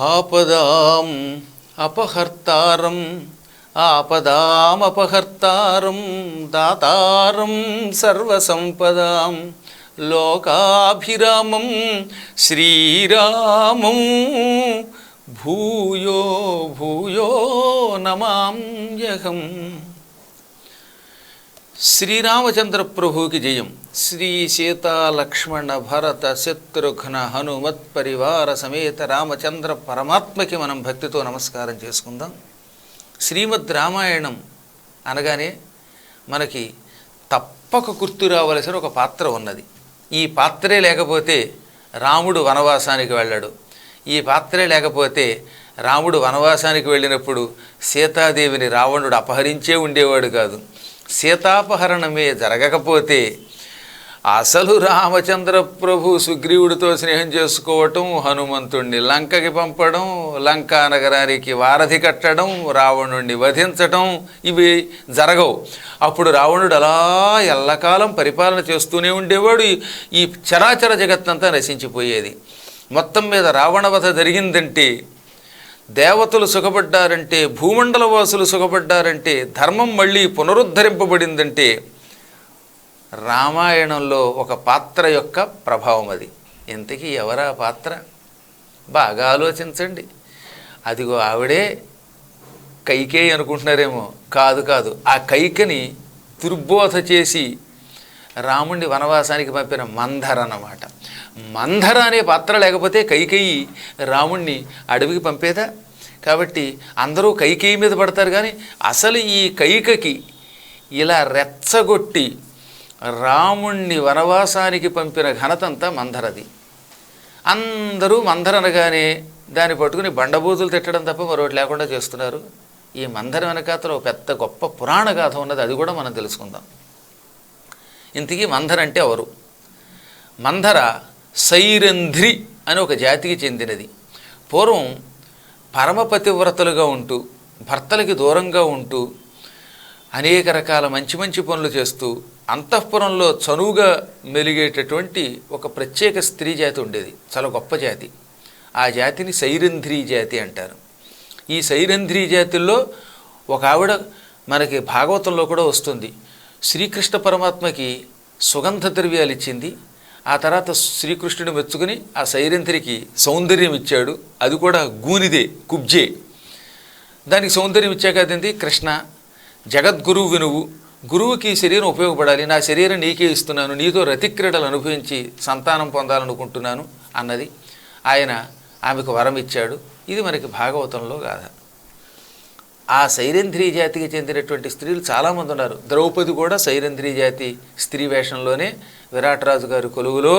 ఆపదాం అపహర్తారం ఆపదామపహర్తారం దాతారం సర్వసంపదాం. లోకాభిరామం శ్రీరామం భూయో భూయో నమామ్యహం. శ్రీరామచంద్ర ప్రభువుకి జయం. శ్రీ సీతా లక్ష్మణ భరత శత్రుఘ్న హనుమత్ పరివార సమేత రామచంద్ర పరమాత్మకి మనం భక్తితో నమస్కారం చేసుకుందాం. శ్రీమద్ రామాయణం అనగానే మనకి తప్పక గుర్తు రావలసిన ఒక పాత్ర ఉన్నది. ఈ పాత్రే లేకపోతే రాముడు వనవాసానికి వెళ్ళాడు. ఈ పాత్రే లేకపోతే రాముడు వనవాసానికి వెళ్ళినప్పుడు సీతాదేవిని రావణుడు అపహరించే ఉండేవాడు కాదు. సీతాపహరణమే జరగకపోతే అసలు రామచంద్ర ప్రభు సుగ్రీవుడితో స్నేహం చేసుకోవటం హనుమంతుణ్ణి లంకకి పంపడం లంకా నగరానికి వారధి కట్టడం రావణుణ్ణి వధించటం ఇవి జరగవు. అప్పుడు రావణుడు అలా ఎల్లకాలం పరిపాలన చేస్తూనే ఉండేవాడు. ఈ- చరాచర జగత్తంతా నశించిపోయేది. మొత్తం మీద రావణవధ జరిగిందంటే దేవతలు సుఖపడ్డారంటే భూమండల వాసులు సుఖపడ్డారంటే ధర్మం మళ్ళీ పునరుద్ధరింపబడిందంటే రామాయణంలో ఒక పాత్ర యొక్క ప్రభావం అది. ఇంతకీ ఎవరా పాత్ర? బాగా ఆలోచించండి. అదిగో ఆవిడే కైకేయి అనుకుంటున్నారేమో. కాదు కాదు. ఆ కైకని దుర్బోధ చేసి రాముణ్ణి వనవాసానికి పంపిన మంధర అన్నమాట మంధర అనే పాత్ర లేకపోతే కైకేయి రాముణ్ణి అడవికి పంపేదా? కాబట్టి అందరూ కైకేయి మీద పడతారు కానీ అసలు ఈ కైకకి ఇలా రెచ్చగొట్టి రాముణ్ణి వనవాసానికి పంపిన ఘనతంతా మంధరది. అందరూ మంధర అనగానే దాన్ని పట్టుకుని బండబూతులు తిట్టడం తప్ప మరొకటి లేకుండా చేస్తున్నారు. ఈ మందర వెనకాతలో ఒక పెద్ద గొప్ప పురాణ గాథ ఉన్నది అది కూడా మనం తెలుసుకుందాం. ఇంతకీ మంధర అంటే ఎవరు? మంధర సైరంధ్రి అని ఒక జాతికి చెందినది. పూర్వం పరమపతివ్రతలుగా ఉంటూ భర్తలకి దూరంగా ఉంటూ అనేక రకాల మంచి మంచి పనులు చేస్తూ అంతఃపురంలో చనువుగా మెలిగేటటువంటి ఒక ప్రత్యేక స్త్రీ జాతి ఉండేది. చాలా గొప్ప జాతి. ఆ జాతిని సైరంధ్రీ జాతి అంటారు. ఈ సైరంధ్రీ జాతుల్లో ఒక ఆవిడ మనకి భాగవతంలో కూడా వస్తుంది. శ్రీకృష్ణ పరమాత్మకి సుగంధ ద్రవ్యాలు ఇచ్చింది. ఆ తర్వాత శ్రీకృష్ణుని మెచ్చుకుని ఆ సైరంధ్రికి సౌందర్యం ఇచ్చాడు. అది కూడా గూనిదే కుబ్జే. దానికి సౌందర్యం ఇచ్చాక అదేంటి? కృష్ణ జగద్గురువు వినువు. గురువుకి శరీరం ఉపయోగపడాలి. నా శరీరం నీకే ఇస్తున్నాను. నీతో రతిక్రీడలు అనుభవించి సంతానం పొందాలనుకుంటున్నాను అన్నది ఆయన ఆమెకు వరం ఇచ్చాడు. ఇది మనకి భాగవతంలో గాథ. ఆ సైరంధ్రీ జాతికి చెందినటువంటి స్త్రీలు చాలామంది ఉన్నారు. ద్రౌపది కూడా సైరంధ్రీ జాతి స్త్రీ వేషంలోనే విరాటరాజు గారి కొలువులో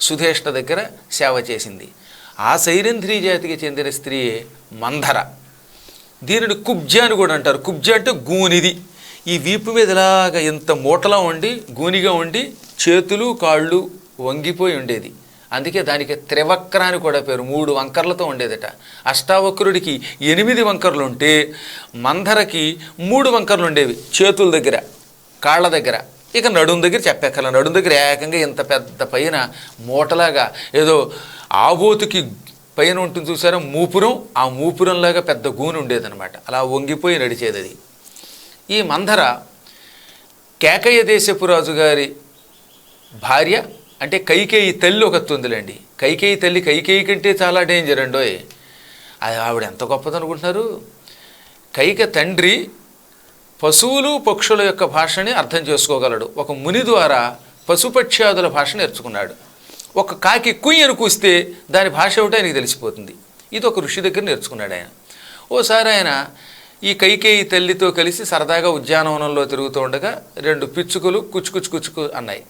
సుధేష్ణ దగ్గర సేవ చేసింది. ఆ సైరంధ్రీ జాతికి చెందిన స్త్రీ మంధర. దీనిని కుబ్జ అని కూడా అంటారు. కుబ్జ అంటే గూనిది. ఈ వీపు మీద ఇలాగ ఇంత మూటలా ఉండి గూనిగా ఉండి చేతులు కాళ్ళు వంగిపోయి ఉండేది. అందుకే దానికి త్రివక్ర అని కూడా పేరు మూడు వంకర్లతో ఉండేదట. అష్టావక్రుడికి ఎనిమిది వంకర్లు ఉంటే మందరకి మూడు వంకర్లు ఉండేవి చేతుల దగ్గర కాళ్ళ దగ్గర. ఇక నడుం దగ్గర చెప్పెక్కల నడుం దగ్గర ఏకంగా ఇంత పెద్ద పైన మూటలాగా ఏదో ఆబోతుకి పైన ఉంటుంది చూసారా మూపురం? ఆ మూపురంలాగా పెద్ద గూని ఉండేదనమాట అలా వంగిపోయి నడిచేది అది ఈ మందర కేకయ్య దేశపు రాజు గారి భార్య అంటే కైకేయి తల్లి ఒక తొందులండి కైకేయి తల్లి కైకేయి కంటే చాలా డేంజర్ అండోయ్ అది ఆవిడ ఎంత గొప్పదనుకుంటున్నారు? కైక తండ్రి పశువులు పక్షుల యొక్క భాషని అర్థం చేసుకోగలడు. ఒక ముని ద్వారా పశుపక్ష్యాదుల భాష నేర్చుకున్నాడు. ఒక కాకి కుయ్యను కూస్తే దాని భాష ఏమిటో ఆయనకి తెలిసిపోతుంది. ఇది ఒక ఋషి దగ్గర నేర్చుకున్నాడు ఆయన. ఓసారి ఆయన ఈ కైకేయి తల్లితో కలిసి సరదాగా ఉద్యానవనంలో తిరుగుతూ ఉండగా రెండు పిచ్చుకలు కుచ్చుకుచ్చు కుచ్చుకు అన్నాయి.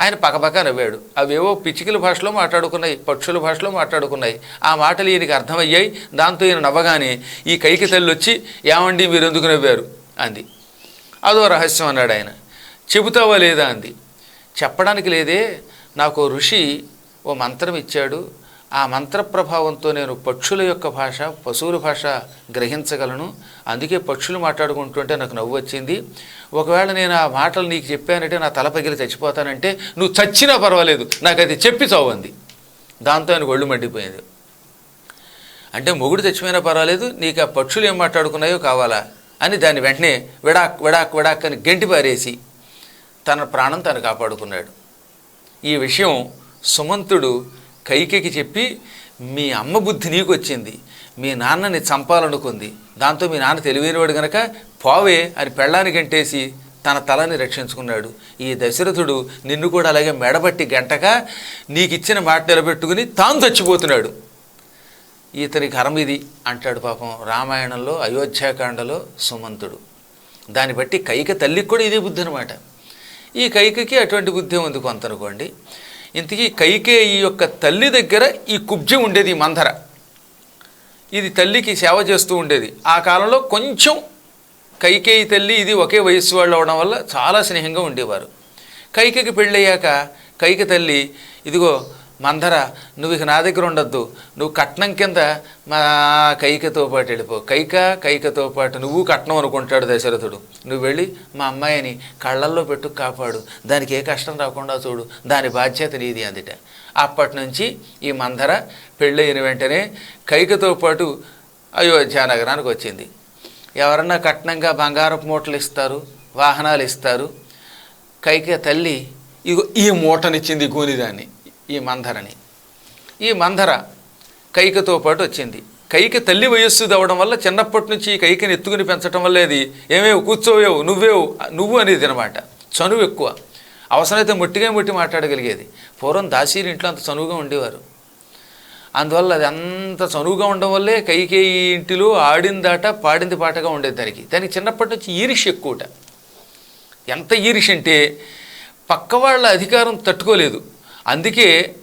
ఆయన పక్కపక్క నవ్వాడు. అవేవో పిచ్చికల భాషలో మాట్లాడుకున్నాయి పక్షుల భాషలో మాట్లాడుకున్నాయి. ఆ మాటలు ఈయనకి అర్థమయ్యాయి దాంతో ఈయన నవ్వగానే ఈ కైకి తల్లి వచ్చి ఏమండి మీరు ఎందుకు నవ్వారు? అంది. అదో రహస్యం అన్నాడు ఆయన. చెబుతావా లేదా? అంది. చెప్పడానికి లేదే. నాకు ఋషి ఓ మంత్రం ఇచ్చాడు. ఆ మంత్ర ప్రభావంతో నేను పక్షుల యొక్క భాష పశువుల భాష గ్రహించగలను. అందుకే పక్షులు మాట్లాడుకుంటుంటే నాకు నవ్వు వచ్చింది. ఒకవేళ నేను ఆ మాటలు నీకు చెప్పానంటే నా తల పగిలి చచ్చిపోతానంటే నువ్వు చచ్చినా పర్వాలేదు నాకు అది చెప్పి చావంది దాంతో ఆయన ఒళ్ళు మండిపోయింది. అంటే మొగుడు చచ్చిపోయినా పర్వాలేదు నీకు ఆ పక్షులు ఏం మాట్లాడుకున్నాయో కావాలా అని దాన్ని వెంటనే విడాక్ విడాక్ విడాక్ అని గంటి పారేసి తన ప్రాణం తను కాపాడుకున్నాడు. ఈ విషయం సుమంతుడు కైకేకి చెప్పి మీ అమ్మ బుద్ధి నీకు వచ్చింది మీ నాన్నని చంపాలనుకుంది. దాంతో మీ నాన్న తెలివైనవాడు గనక పోవే అని పెళ్ళాన్ని గంటేసి తన తలని రక్షించుకున్నాడు. ఈ దశరథుడు నిన్ను కూడా అలాగే మెడబట్టి గంటగా నీకు ఇచ్చిన మాట నిలబెట్టుకుని తాను చచ్చిపోతున్నాడు. ఇతని కర్మ ఇది అంటాడు పాపం రామాయణంలో అయోధ్యాకాండలో సుమంతుడు. దాన్ని బట్టి కైక తల్లికి కూడా ఇదే బుద్ధి అనమాట ఈ కైకకి అటువంటి బుద్ధి ఉంది కొంత అనుకోండి ఇంతకీ కైకే ఈ యొక్క తల్లి దగ్గర ఈ కుబ్జం ఉండేది మంధర. ఇది తల్లికి సేవ చేస్తూ ఉండేది. ఆ కాలంలో కొంచెం కైకేయి తల్లి ఇది ఒకే వయస్సు వాళ్ళు అవడం వల్ల చాలా స్నేహంగా ఉండేవారు. కైకకి పెళ్ళయ్యాక కైక తల్లి ఇదిగో మందర నువ్వు ఇక నా దగ్గర ఉండొద్దు. నువ్వు కట్నం కింద మా కైకతో పాటు వెళ్ళిపో. కైక కైకతో పాటు నువ్వు కట్నం అనుకుంటాడు దశరథుడు. నువ్వు వెళ్ళి మా అమ్మాయిని కళ్ళల్లో పెట్టు కాపాడు. దానికి ఏ కష్టం రాకుండా చూడు. దాని బాధ్యత నీది అందుట. అప్పటి నుంచి ఈ మందర పెళ్ళయిన వెంటనే కైకతో పాటు అయోధ్య నగరానికి వచ్చింది. ఎవరన్నా కట్నంగా బంగారపు మూటలు ఇస్తారు వాహనాలు ఇస్తారు. కైక తల్లి ఇగో ఈ మూటనిచ్చింది గోనిదాన్ని. ఈ మంధరని. ఈ మంధర కైకతో పాటు వచ్చింది. కైక తల్లి వయస్సు దవడం వల్ల చిన్నప్పటి నుంచి ఈ కైకని ఎత్తుకుని పెంచడం వల్ల ఇది ఏమేవు కూర్చోవేవు నువ్వేవు నువ్వు అనేది అనమాట చనువు ఎక్కువ. అవసరమైతే ముట్టిగా ముట్టి మాట్లాడగలిగేది. పూర్వం దాసీరి ఇంట్లో అంత చనువుగా ఉండేవారు. అందువల్ల అది అంత చనువుగా ఉండడం వల్లే కైకేయి ఇంటిలో ఆడిందాట పాడింది పాటగా ఉండేది దానికి. దానికి చిన్నప్పటి నుంచి ఈరిష్ ఎక్కువట. ఎంత ఈరిష్ అంటే పక్క వాళ్ళ అధికారం తట్టుకోలేదు. అందుకే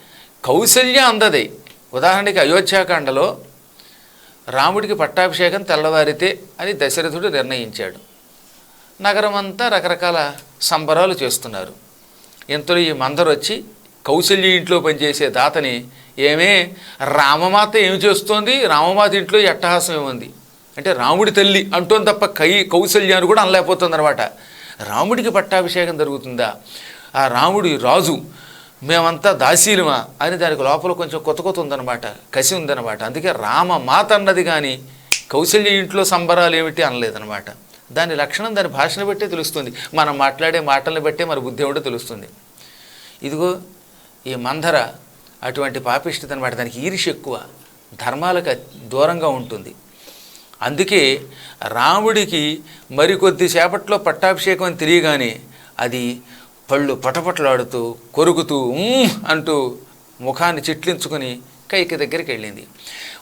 కౌశల్య అందది. ఉదాహరణకి అయోధ్యాకాండలో రాముడికి పట్టాభిషేకం తెల్లవారితే అని దశరథుడు నిర్ణయించాడు. నగరమంతా రకరకాల సంబరాలు చేస్తున్నారు. ఇంతలో ఈ మందరు వచ్చి కౌశల్య ఇంట్లో పనిచేసే దాతని ఏమే రామమాత ఏమి చేస్తోంది? రామమాత ఇంట్లో ఎట్టహాసం ఏముంది? అంటే రాముడి తల్లి అంటోంది తప్ప కై కౌశల్యాన్ని కూడా అనలేకపోతుంది అనమాట రాముడికి పట్టాభిషేకం జరుగుతుందా? ఆ రాముడి రాజు మేమంతా దాసీలమా అని దానికి లోపల కొంచెం కొత్త కొత్త ఉందన్నమాట కసి ఉందన్నమాట. అందుకే రామ మాత అన్నది కానీ కౌశల్య ఇంట్లో సంబరాలు ఏమిటి అనలేదనమాట దాని లక్షణం దాని భాషను బట్టే తెలుస్తుంది. మనం మాట్లాడే మాటలను బట్టే మన బుద్ధి ఏమిటో తెలుస్తుంది. ఇదిగో ఈ మంధర అటువంటి పాపిష్టత అనమాట దానికి ఈర్ష్య ఎక్కువ. ధర్మాలకు దూరంగా ఉంటుంది. అందుకే రాముడికి మరికొద్దిసేపట్లో పట్టాభిషేకం అని తెలియగానే అది పళ్ళు పటపటలాడుతూ కొరుకుతూ అంటూ ముఖాన్ని చిట్లించుకుని కైక దగ్గరికి వెళ్ళింది.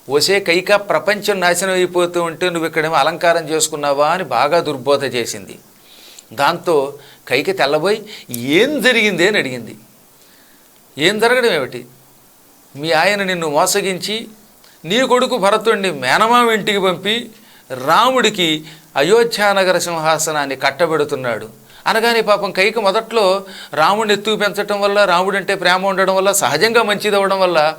వసే కైక ప్రపంచం నాశనం అయిపోతూ ఉంటే నువ్వు ఇక్కడేమో అలంకారం చేసుకున్నావా అని బాగా దుర్బోధ చేసింది. దాంతో కైక తెల్లబోయి ఏం జరిగింది? అని అడిగింది. ఏం జరగడం ఏమిటి? మీ ఆయన నిన్ను మోసగించి నీ కొడుకు భరతుడిని మేనమామ ఇంటికి పంపి రాముడికి అయోధ్యానగర సింహాసనాన్ని కట్టబెడుతున్నాడు. అనగానే పాపం కైక మొదట్లో రాముడిని ఎత్తుకు పెంచడం వల్ల రాముడంటే ప్రేమ ఉండడం వల్ల సహజంగా మంచిది అవ్వడం వల్ల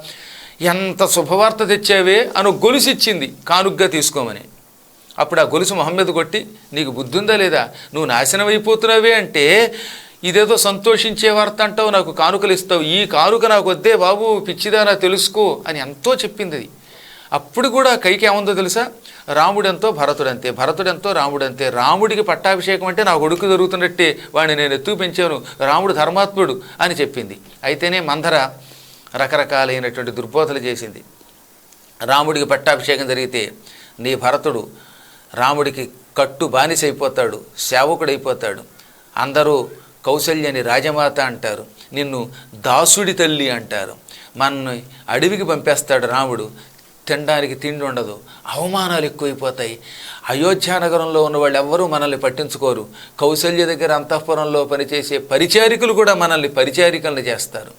ఎంత శుభవార్త తెచ్చావే అని గొలుసు ఇచ్చింది కానుగ్గా తీసుకోమని. అప్పుడు ఆ గొలుసు మొహమ్మద్ కొట్టి నీకు బుద్ధి ఉందా లేదా? నువ్వు నాశనం అయిపోతున్నావే అంటే ఇదేదో సంతోషించే వార్త అంటావు నాకు కానుకలు ఇస్తావు. ఈ కానుక నాకు వద్దే బాబు పిచ్చిదానా తెలుసుకో అని ఎంతో చెప్పింది అది. అప్పుడు కూడా కైకి ఏముందో తెలుసా? రాముడెంతో భరతుడంతే భరతుడెంతో రాముడంతే. రాముడికి పట్టాభిషేకం అంటే నా కొడుకు జరుగుతున్నట్టే వాడిని నేను ఎత్తు పెంచాను రాముడు ధర్మాత్ముడు అని చెప్పింది. అయితేనే మందర రకరకాలైనటువంటి దుర్బోధలు చేసింది. రాముడికి పట్టాభిషేకం జరిగితే నీ భరతుడు రాముడికి కట్టు బానిసైపోతాడు సేవకుడైపోతాడు. అందరూ కౌశల్యని రాజమాత అంటారు నిన్ను దాసుడి తల్లి అంటారు. మనని అడవికి పంపేస్తాడు రాముడు తినడానికి తిండి ఉండదు. అవమానాలు ఎక్కువైపోతాయి. అయోధ్య నగరంలో ఉన్న వాళ్ళు ఎవ్వరూ మనల్ని పట్టించుకోరు. కౌశల్య దగ్గర అంతఃపురంలో పనిచేసే పరిచారికులు కూడా మనల్ని పరిచారికలను చేస్తారు.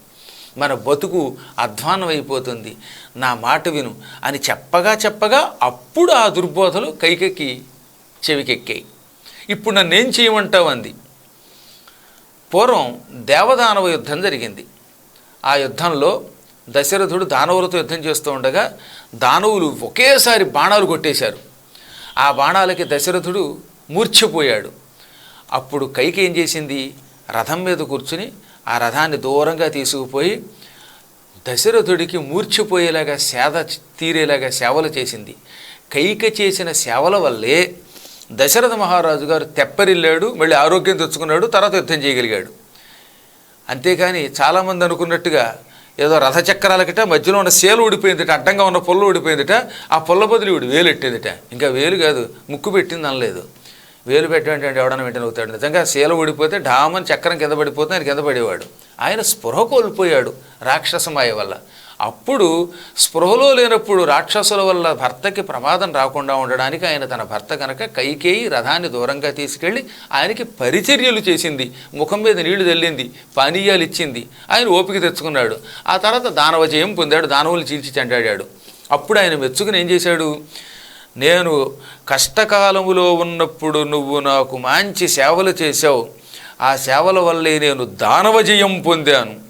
మన బతుకు అధ్వానం అయిపోతుంది నా మాట విను అని చెప్పగా చెప్పగా అప్పుడు ఆ దుర్బోధలు కైకెక్కి చెవికెక్కాయి. ఇప్పుడు నన్నేం చేయమంటావు అంది పూర్వం దేవదానవ యుద్ధం జరిగింది. ఆ యుద్ధంలో దశరథుడు దానవులతో యుద్ధం చేస్తూ ఉండగా దానవులు ఒకేసారి బాణాలు కొట్టేశారు. ఆ బాణాలకి దశరథుడు మూర్ఛపోయాడు. అప్పుడు కైకి ఏం చేసింది? రథం మీద కూర్చుని ఆ రథాన్ని దూరంగా తీసుకుపోయి దశరథుడికి మూర్చిపోయేలాగా సేద తీరేలాగా సేవలు చేసింది. కైక చేసిన సేవల వల్లే దశరథ మహారాజు గారు తెప్పరిల్లాడు మళ్ళీ ఆరోగ్యం తెచ్చుకున్నాడు తర్వాత యుద్ధం చేయగలిగాడు. అంతేకాని చాలామంది అనుకున్నట్టుగా ఏదో రథచక్రాలకిట మధ్యలో ఉన్న సేలు ఊడిపోయిందిట అడ్డంగా ఉన్న పుల్ల ఊడిపోయిందిట ఆ పుల్ల బదులు వీడు వేలు ఎట్టేదిట ఇంకా వేలు కాదు ముక్కు పెట్టింది అనలేదు. వేలు పెట్టండి ఎవడన్నా వెంటనే అవుతాడు. నిజంగా శీల ఊడిపోతే డామని చక్రం కింద పడిపోతే ఆయన కింద పడేవాడు. ఆయన స్పృహ కోల్పోయాడు రాక్షసమాయ వల్ల. అప్పుడు స్పృహలో లేనప్పుడు రాక్షసుల వల్ల భర్తకి ప్రమాదం రాకుండా ఉండడానికి ఆయన తన భర్త కనుక కైకేయి రథాన్ని దూరంగా తీసుకెళ్ళి ఆయనకి పరిచర్యలు చేసింది. ముఖం మీద నీళ్ళు చల్లింది పానీయాలు ఇచ్చింది. ఆయన ఓపిక తెచ్చుకున్నాడు. ఆ తర్వాత దానవ జయం పొందాడు దానవులు చీల్చి చెండాడాడు. అప్పుడు ఆయన మెచ్చుకుని ఏం చేశాడు? నేను కష్టకాలములో ఉన్నప్పుడు నువ్వు నాకు మంచి సేవలు చేశావు. ఆ సేవల వల్లే నేను దానవజయం పొందాను.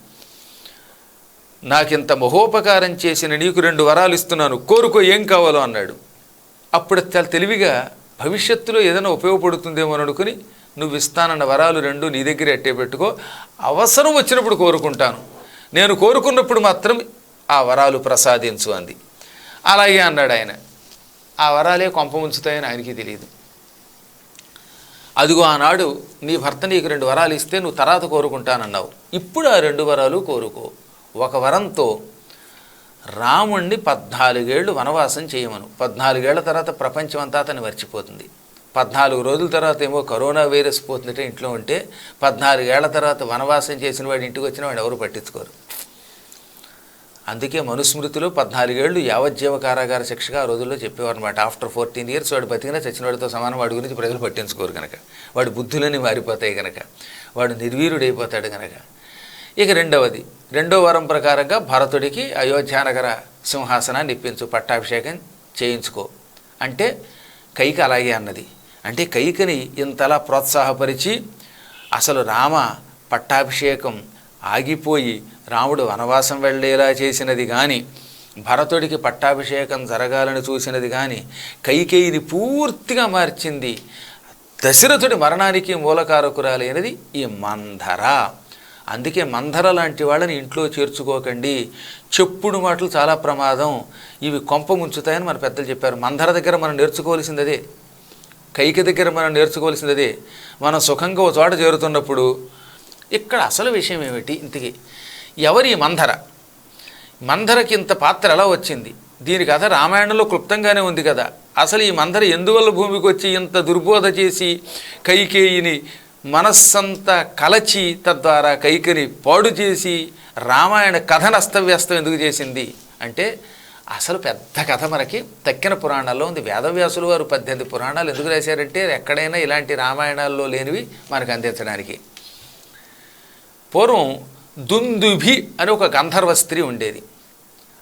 నాకింత మహోపకారం చేసిన నీకు రెండు వరాలు ఇస్తున్నాను కోరుకో ఏం కావాలో అన్నాడు. అప్పుడు చాలా తెలివిగా భవిష్యత్తులో ఏదైనా ఉపయోగపడుతుందేమో అని అనుకుని నువ్వు ఇస్తానన్న వరాలు రెండు నీ దగ్గర అట్టే పెట్టుకో అవసరం వచ్చినప్పుడు కోరుకుంటాను. నేను కోరుకున్నప్పుడు మాత్రం ఆ వరాలు ప్రసాదించు అంది. అలాగే అన్నాడు ఆయన. ఆ వరాలే కొంప ఉంచుతాయని ఆయనకి తెలియదు. అదిగో ఆనాడు నీ భర్త నీకు రెండు వరాలు ఇస్తే నువ్వు తర్వాత కోరుకుంటానన్నావు. ఇప్పుడు ఆ రెండు వరాలు కోరుకో. ఒక వరంతో రాముణ్ణి పద్నాలుగేళ్ళు వనవాసం చేయమను. పద్నాలుగేళ్ళ తర్వాత ప్రపంచం అంతా అతను మర్చిపోతుంది. పద్నాలుగు రోజుల తర్వాత ఏమో కరోనా వైరస్ పోతుందంటే ఇంట్లో ఉంటే పద్నాలుగేళ్ళ తర్వాత వనవాసం చేసిన వాడు ఇంటికి వచ్చిన వాడు ఎవరు పట్టించుకోరు. అందుకే మనుస్మృతిలో పద్నాలుగేళ్ళు యావజ్జీవ కారాగార శిక్షగా ఆ రోజుల్లో చెప్పేవారు అనమాట ఆఫ్టర్ ఫోర్టీన్ ఇయర్స్ వాడు బతికినా చచ్చిన వాడితో సమానం వాడి గురించి ప్రజలు పట్టించుకోరు కనుక వాడి బుద్ధులని మారిపోతాయి కనుక వాడు నిర్వీరుడైపోతాడు కనుక ఇక రెండవది రెండో వరం ప్రకారంగా భరతుడికి అయోధ్యానగర సింహాసనాన్ని ఇప్పించు పట్టాభిషేకం చేయించుకో. అంటే కైక అలాగే అన్నది. అంటే కైకని ఇంతలా ప్రోత్సాహపరిచి అసలు రామ పట్టాభిషేకం ఆగిపోయి రాముడు వనవాసం వెళ్ళేలా చేసినది కానీ భరతుడికి పట్టాభిషేకం జరగాలని చూసినది కానీ కైకేయిని పూర్తిగా మార్చింది దశరథుడి మరణానికి మూలకారకురాలైనది ఈ మంధర. అందుకే మంధర లాంటి వాళ్ళని ఇంట్లో చేర్చుకోకండి. చెప్పుడు మాటలు చాలా ప్రమాదం. ఇవి కొంప ముంచుతాయని మన పెద్దలు చెప్పారు. మంధర దగ్గర మనం నేర్చుకోవాల్సింది అదే కైక దగ్గర మనం నేర్చుకోవాల్సింది అదే మనం సుఖంగా ఒక చోట చేరుతున్నప్పుడు ఇక్కడ అసలు విషయం ఏమిటి? ఇంతకీ ఎవరి ఈ మంధర? మంధరకి ఇంత పాత్ర ఎలా వచ్చింది? దీని కథ రామాయణంలో క్లుప్తంగానే ఉంది కదా. అసలు ఈ మందర ఎందువల్ల భూమికి వచ్చి ఇంత దుర్బోధ చేసి కైకేయిని మనస్సంతా కలచి తద్వారా కైకని పాడు చేసి రామాయణ కథను అస్తవ్యస్తం ఎందుకు చేసింది? అంటే అసలు పెద్ద కథ మనకి. తక్కిన పురాణాల్లో ఉంది. వేదవ్యాసులు వారు పద్దెనిమిది పురాణాలు ఎందుకు రాశారంటే ఎక్కడైనా ఇలాంటి రామాయణాల్లో లేనివి మనకు అందించడానికి. పూర్వం దుందుభి అని ఒక గంధర్వ స్త్రీ ఉండేది.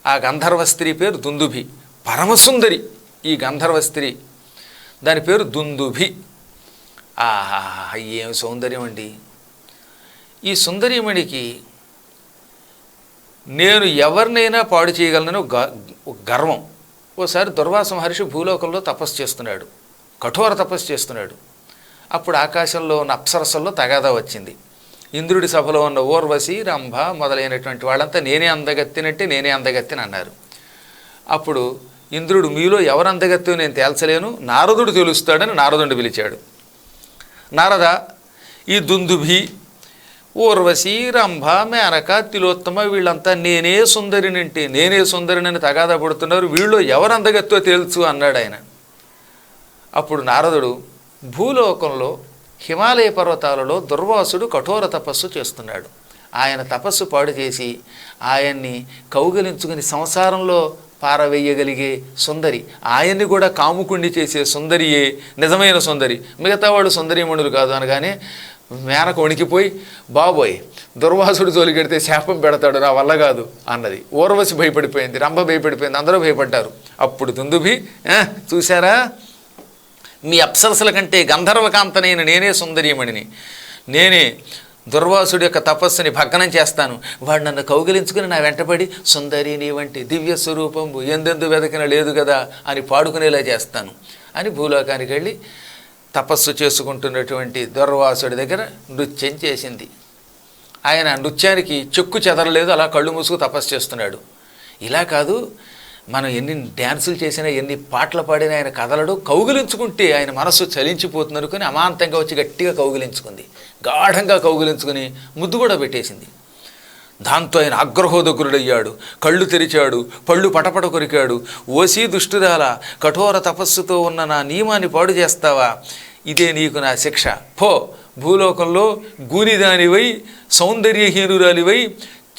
ఆ గంధర్వ స్త్రీ పేరు దుందుభి. పరమసుందరి ఈ గంధర్వ స్త్రీ. దాని పేరు దుందుభి. ఆహా ఏం సౌందర్యం అండి ఈ సుందరిమణికి నేను ఎవరినైనా పాడు చేయగలనని ఒక గ- గర్వం. ఓసారి దుర్వాస మహర్షి భూలోకంలో తపస్సు చేస్తున్నాడు. కఠోర తపస్సు చేస్తున్నాడు. అప్పుడు ఆకాశంలో ఉన్న అప్సరసల్లో తగాదా వచ్చింది. ఇంద్రుడి సభలో ఉన్న ఊర్వశి రంభ మొదలైనటువంటి వాళ్ళంతా నేనే అందగత్తినట్టే నేనే అందగత్తిని అన్నారు. అప్పుడు ఇంద్రుడు మీలో ఎవరు అందగత్తో నేను తేల్చలేను నారదుడు తెలుస్తాడని నారదుడిని పిలిచాడు. నారద ఈ దుందుభి ఊర్వశి రంభ మేనక తిలోత్తమ వీళ్ళంతా నేనే సుందరినంటే నేనే సుందరినని తగాదా పడుతున్నారు వీళ్ళు ఎవరందగత్తో తెలుసు తేల్చు అన్నాడు ఆయన. అప్పుడు నారదుడు భూలోకంలో హిమాలయ పర్వతాలలో దుర్వాసుడు కఠోర తపస్సు చేస్తున్నాడు. ఆయన తపస్సు పాడు చేసి ఆయన్ని కౌగలించుకుని సంసారంలో పారవేయగలిగే సుందరి. ఆయన్ని కూడా కాముకుండి చేసే సుందరియే నిజమైన సుందరి. మిగతా వాళ్ళు సుందరీమణులు కాదు అనగానే మేనక వణికిపోయి బాబోయ్ దుర్వాసుడు జోలికెడితే శాపం పెడతాడు నా వల్ల కాదు అన్నది. ఊర్వశి భయపడిపోయింది రంభ భయపడిపోయింది అందరూ భయపడ్డారు. అప్పుడు దుందుభి చూసారా చూశారా? మీ అప్సరసల కంటే గంధర్వకాంతనైన నేనే సుందరీమణిని. నేనే దుర్వాసుడి యొక్క తపస్సుని భగ్నం చేస్తాను. వాడు నన్ను కౌగిలించుకుని నా వెంటపడి సుందరి నీ వంటి దివ్య స్వరూపంబు ఎందెందు వెదకిన లేదు కదా అని పాడుకునేలా చేస్తాను. అని భూలోకానికి వెళ్ళి తపస్సు చేసుకుంటున్నటువంటి దుర్వాసుడి దగ్గర నృత్యం చేసింది. ఆయన నృత్యానికి చెక్కు చెదరలేదు అలా కళ్ళు మూసుకు తపస్సు చేస్తున్నాడు. ఇలా కాదు మనం ఎన్ని డ్యాన్సులు చేసినా ఎన్ని పాటలు పాడినా ఆయన కదలడు. కౌగిలించుకుంటే ఆయన మనస్సు చలించిపోతుంది అనుకుని అమాంతంగా వచ్చి గట్టిగా కౌగిలించుకుంది. గాఢంగా కౌగిలించుకుని ముద్దు కూడా పెట్టేసింది. దాంతో ఆయన ఆగ్రహోదగ్రుడయ్యాడు కళ్ళు తెరిచాడు. పళ్ళు పటపట కొరికాడు. ఓసి దుష్టురాల కఠోర తపస్సుతో ఉన్న నా నియమాన్ని పాడు చేస్తావా? ఇదే నీకు నా శిక్ష. పో. భూలోకంలో గూనిదానివై సౌందర్యహీనురాలివై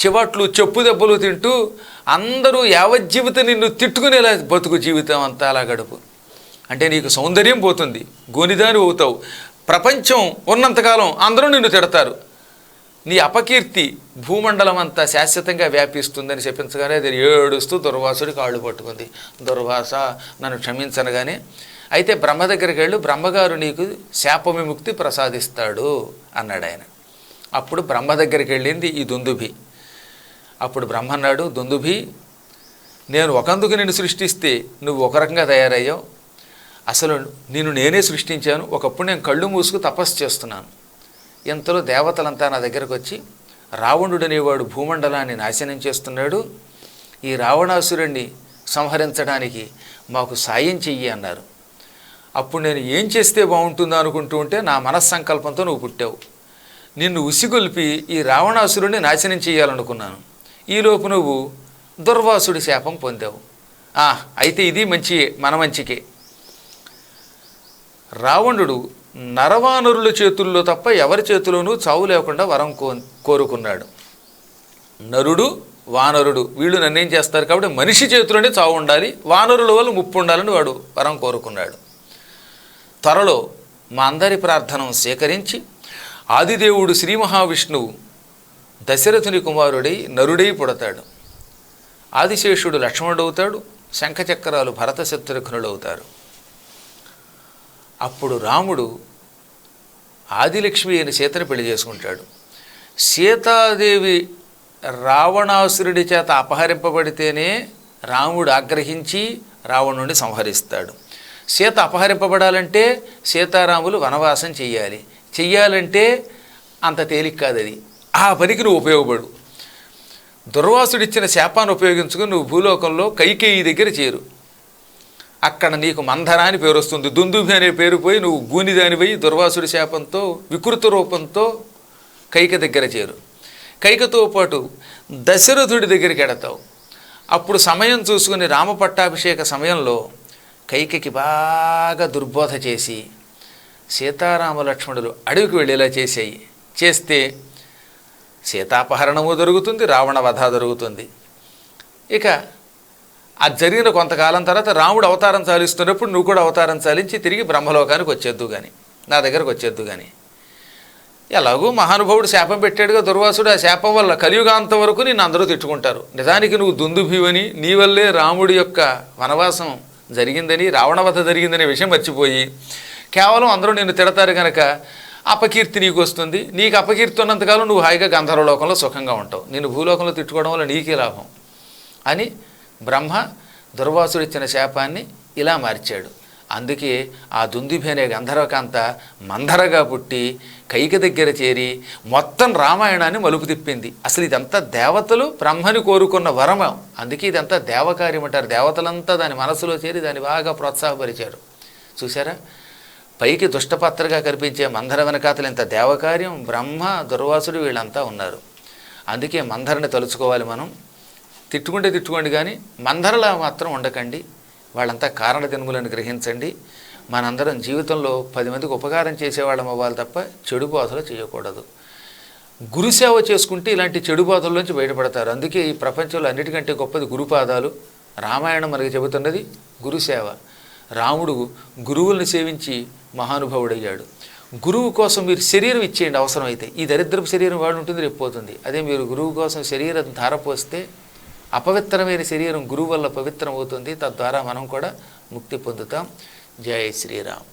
చివట్లు చెప్పు దెబ్బలు తింటూ అందరూ యావజ్జీవితం నిన్ను తిట్టుకునేలా బతుకు జీవితం అంతా అలా గడుపు. అంటే నీకు సౌందర్యం పోతుంది. గోనిదాని అవుతావు. ప్రపంచం ఉన్నంతకాలం అందరూ నిన్ను తిడతారు. నీ అపకీర్తి భూమండలం అంతా శాశ్వతంగా వ్యాపిస్తుందని చెప్పించగానే అది ఏడుస్తూ దుర్వాసుడి కాళ్ళు పట్టుకుంది. దుర్వాస నన్ను క్షమించనగానే అయితే బ్రహ్మ దగ్గరికి వెళ్ళు బ్రహ్మగారు నీకు శాప విముక్తి ప్రసాదిస్తాడు అన్నాడు ఆయన. అప్పుడు బ్రహ్మ దగ్గరికి వెళ్ళింది ఈ దుందుభి. అప్పుడు బ్రహ్మ అన్నాడు దుందుభి నేను ఒకందుకు నిన్ను సృష్టిస్తే నువ్వు ఒక రకంగా తయారయ్యావు. అసలు నేను నేనే సృష్టించాను. ఒకప్పుడు నేను కళ్ళు మూసుకు తపస్సు చేస్తున్నాను. ఎంతలో దేవతలంతా నా దగ్గరకు వచ్చి రావణుడు అనేవాడు భూమండలాన్ని నాశనం చేస్తున్నాడు. ఈ రావణాసురుణ్ణి సంహరించడానికి మాకు సాయం చెయ్యి అన్నారు. అప్పుడు నేను ఏం చేస్తే బాగుంటుందో అనుకుంటూ ఉంటే నా మనస్సంకల్పంతో నువ్వు పుట్టావు. నిన్ను ఉసిగొల్పి ఈ రావణాసురుణ్ణి నాశనం చేయాలనుకున్నాను ఈలోపు నువ్వు దుర్వాసుడి శాపం పొందావు. అయితే ఇది మంచి మన మంచికే. రావణుడు నరవానరుల చేతుల్లో తప్ప ఎవరి చేతిలోనూ చావు లేకుండా వరం కో కోరుకున్నాడు. నరుడు వానరుడు వీళ్ళు నన్నేం చేస్తారు కాబట్టి మనిషి చేతిలోనే చావు ఉండాలి వానరుల వల్ల ముప్పు ఉండాలని వాడు వరం కోరుకున్నాడు. త్వరలో మా అందరి ప్రార్థనను సేకరించి ఆదిదేవుడు శ్రీ మహావిష్ణువు దశరథుని కుమారుడై నరుడై పుడతాడు. ఆదిశేషుడు లక్ష్మణుడవుతాడు శంఖచక్రాలు భరత శత్రుఘ్నుడవుతారు అప్పుడు రాముడు ఆదిలక్ష్మి అయిన సీతను పెళ్ళి చేసుకుంటాడు. సీతాదేవి రావణాసురుడి చేత అపహరింపబడితేనే రాముడు ఆగ్రహించి రావణుడిని సంహరిస్తాడు. సీత అపహరింపబడాలంటే సీతారాములు వనవాసం చెయ్యాలి. చెయ్యాలంటే అంత తేలిక కాదు అది. ఆ పనికి నువ్వు ఉపయోగపడు. దుర్వాసుడిచ్చిన శాపాన్ని ఉపయోగించుకుని నువ్వు భూలోకంలో కైకేయి దగ్గర చేరు. అక్కడ నీకు మంధర అని పేరు వస్తుంది దుందుభి అనే పేరు పోయి నువ్వు గూనిదానిపై దుర్వాసుడి శాపంతో వికృత రూపంతో కైక దగ్గర చేరు. కైకతో పాటు దశరథుడి దగ్గరికి ఎడతావు. అప్పుడు సమయం చూసుకుని రామ పట్టాభిషేక సమయంలో కైకకి బాగా దుర్బోధ చేసి సీతారామ లక్ష్మణులు అడవికి వెళ్ళేలా చేసాయి. చేస్తే సీతాపహరణము జరుగుతుంది రావణ వధ జరుగుతుంది. ఇక అది జరిగిన కొంతకాలం తర్వాత రాముడు అవతారం చాలిస్తున్నప్పుడు నువ్వు కూడా అవతారం చాలించి తిరిగి బ్రహ్మలోకానికి వచ్చేద్దు కానీ నా దగ్గరకు వచ్చేద్దు కానీ ఎలాగూ మహానుభావుడు శాపం పెట్టాడుగా దుర్వాసుడు ఆ శాపం వల్ల కలియుగాంతం వరకు నేను అందరూ తిట్టుకుంటారు. నిజానికి నువ్వు దుందుభీవని నీ వల్లే రాముడి యొక్క వనవాసం జరిగిందని రావణవధ జరిగిందనే విషయం మర్చిపోయి కేవలం అందరూ నిన్ను తిడతారు కనుక అపకీర్తి నీకు వస్తుంది నీకు అపకీర్తి ఉన్నంతకాలం నువ్వు హాయిగా గంధర్వలోకంలో సుఖంగా ఉంటావు. నేను భూలోకంలో తిట్టుకోవడం వల్ల నీకే లాభం అని బ్రహ్మ దుర్వాసుడు ఇచ్చిన శాపాన్ని ఇలా మార్చాడు. అందుకే ఆ దుందుభి అనే గంధర్వకాంత మందరగా పుట్టి కైక దగ్గర చేరి మొత్తం రామాయణాన్ని మలుపు తిప్పింది. అసలు ఇదంతా దేవతలు బ్రహ్మని కోరుకున్న వరమ. అందుకే ఇదంతా దేవకార్యం అంటారు. దేవతలంతా దాని మనసులో చేరి దాన్ని బాగా ప్రోత్సాహపరిచారు. చూసారా పైకి దుష్టపాత్రగా కనిపించే మందర వెనకాతలు ఇంత దేవకార్యం బ్రహ్మ దుర్వాసుడు వీళ్ళంతా ఉన్నారు. అందుకే మందరని తలుచుకోవాలి మనం. తిట్టుకుంటే తిట్టుకోండి కానీ మందరలా మాత్రం ఉండకండి. వాళ్ళంతా కారణ జన్ములను గ్రహించండి. మనందరం జీవితంలో పది మందికి ఉపకారం చేసేవాళ్ళం అవ్వాలి తప్ప చెడు బాధలు చేయకూడదు. గురుసేవ చేసుకుంటే ఇలాంటి చెడు బాధల్లోంచి బయటపడతారు. అందుకే ఈ ప్రపంచంలో అన్నిటికంటే గొప్పది గురుపాదాలు. రామాయణం మనకి చెబుతున్నది గురుసేవ రాముడు గురువుల్ని సేవించి మహానుభావుడయ్యాడు. గురువు కోసం మీరు శరీరం ఇచ్చేయండి అవసరమైతే. ఈ దరిద్రపు శరీరం వాడు ఉంటుంది రేపు పోతుంది. అదే మీరు గురువు కోసం శరీరం ధారపోస్తే అపవిత్రమైన శరీరం గురువు వల్ల పవిత్రం అవుతుంది తద్వారా మనం కూడా ముక్తి పొందుతాం. జై శ్రీరామ్.